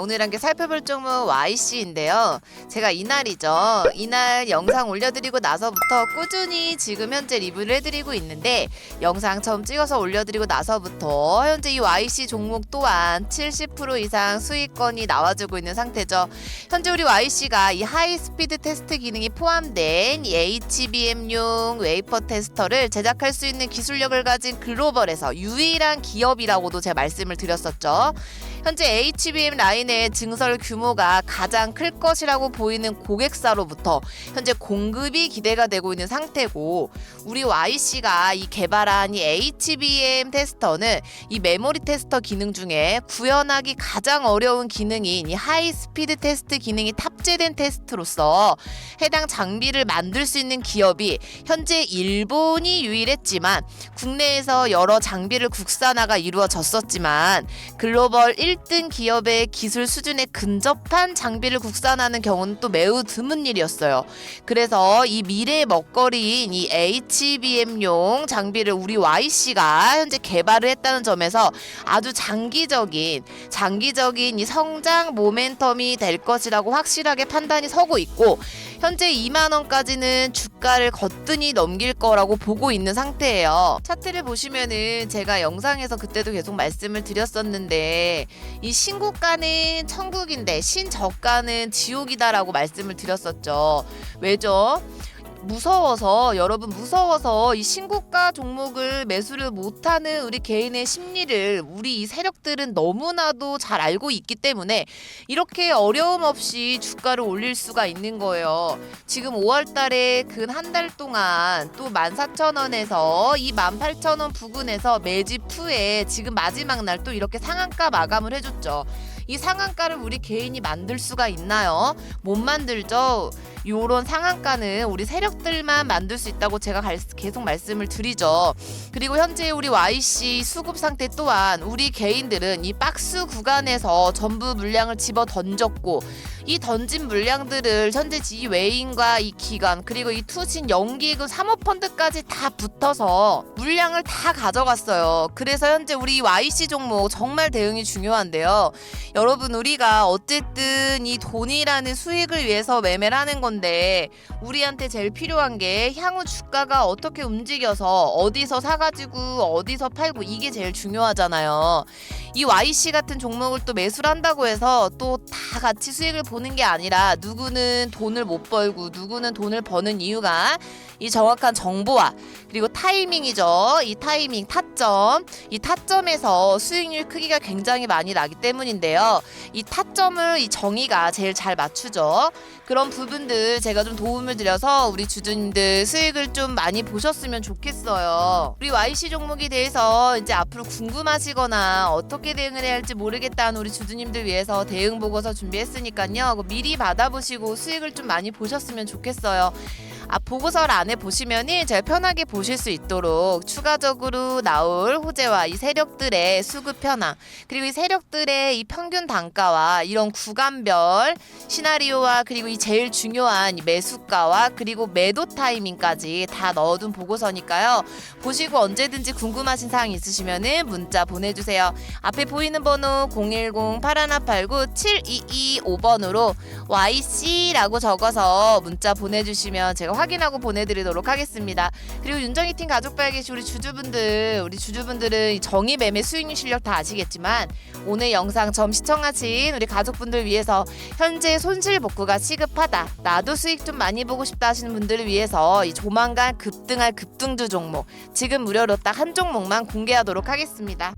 오늘 함께 살펴볼 종목 YC인데요. 제가 이날이죠. 이날 영상 올려드리고 나서부터 꾸준히 지금 현재 리뷰를 해드리고 있는데 영상 처음 찍어서 올려드리고 나서부터 현재 이 YC 종목 또한 70% 이상 수익권이 나와주고 있는 상태죠. 현재 우리 YC가 이 하이 스피드 테스트 기능이 포함된 이 HBM용 웨이퍼 테스터를 제작할 수 있는 기술력을 가진 글로벌에서 유일한 기업이라고도 제가 말씀을 드렸었죠. 현재 HBM 라인의 증설 규모가 가장 클 것이라고 보이는 고객사로부터 현재 공급이 기대가 되고 있는 상태고 우리 YC가 이 개발한 이 HBM 테스터는 이 메모리 테스터 기능 중에 구현하기 가장 어려운 기능인 이 하이 스피드 테스트 기능이 탑재된 테스트로서 해당 장비를 만들 수 있는 기업이 현재 일본이 유일했지만 국내에서 여러 장비를 국산화가 이루어졌었지만 글로벌 1등 기업의 기술 수준에 근접한 장비를 국산하는 경우는 또 매우 드문 일이었어요. 그래서 이 미래의 먹거리인 이 HBM용 장비를 우리 YC가 현재 개발을 했다는 점에서 아주 장기적인 장기적인 이 성장 모멘텀이 될 것이라고 확실하게 판단이 서고 있고 현재 2만 원까지는 주 가를 거뜬히 넘길 거라고 보고 있는 상태예요. 차트를 보시면은 제가 영상에서 그때도 계속 말씀을 드렸었는데 이 신고가는 천국인데 신저가는 지옥이다라고 말씀을 드렸었죠. 왜죠? 무서워서 여러분 무서워서 이 신고가 종목을 매수를 못하는 우리 개인의 심리를 우리 이 세력들은 너무나도 잘 알고 있기 때문에 이렇게 어려움 없이 주가를 올릴 수가 있는 거예요. 지금 5월 달에 근 한 달 동안 또 14,000원에서 이 18,000원 부근에서 매집 후에 지금 마지막 날 또 이렇게 상한가 마감을 해줬죠. 이 상한가를 우리 개인이 만들 수가 있나요? 못 만들죠. 요런 상한가는 우리 세력들만 만들 수 있다고 제가 갈- 계속 말씀을 드리죠. 그리고 현재 우리 YC 수급 상태 또한 우리 개인들은 이 박스 구간에서 전부 물량을 집어 던졌고 이 던진 물량들을 현재 이 외인과 이 기관 그리고 이 투신 연기금 사모펀드까지 다 붙어서 물량을 다 가져갔어요. 그래서 현재 우리 YC 종목 정말 대응이 중요한데요. 여러분 우리가 어쨌든 이 돈이라는 수익을 위해서 매매를 하는 건데 우리한테 제일 필요한 게 향후 주가가 어떻게 움직여서 어디서 사가지고 어디서 팔고 이게 제일 중요하잖아요. 이 YC 같은 종목을 또 매수를 한다고 해서 또 다 같이 수익을 보는 게 아니라 누구는 돈을 못 벌고 누구는 돈을 버는 이유가 이 정확한 정보와 그리고 타이밍이죠. 이 타이밍 타점. 이 타점에서 수익률 크기가 굉장히 많이 나기 때문인데요. 이 타점을 이 정의가 제일 잘 맞추죠. 그런 부분들 제가 좀 도움을 드려서 우리 주주님들 수익을 좀 많이 보셨으면 좋겠어요. 우리 YC 종목에 대해서 이제 앞으로 궁금하시거나 어떻게 대응을 해야 할지 모르겠다는 우리 주주님들 위해서 대응 보고서 준비했으니까요. 그거 미리 받아보시고 수익을 좀 많이 보셨으면 좋겠어요. 아, 보고서를 안에 보시면은 제가 편하게 보실 수 있도록 추가적으로 나올 호재와 이 세력들의 수급 현황 그리고 이 세력들의 이 평균 단가와 이런 구간별 시나리오와 그리고 이 제일 중요한 이 매수가와 그리고 매도 타이밍까지 다 넣어둔 보고서니까요. 보시고 언제든지 궁금하신 사항 있으시면은 문자 보내주세요. 앞에 보이는 번호 010-8189-7225번으로 YC라고 적어서 문자 보내주시면 제가 확인하고 보내드리도록 하겠습니다. 그리고 윤정희 팀 가족발 계신 우리 주주분들, 우리 주주분들은 이 정의 매매 수익률 실력 다 아시겠지만 오늘 영상 처음 시청하신 우리 가족분들 위해서 현재 손실 복구가 시급하다. 나도 수익 좀 많이 보고 싶다 하시는 분들을 위해서 이 조만간 급등할 급등주 종목 지금 무료로 딱 한 종목만 공개하도록 하겠습니다.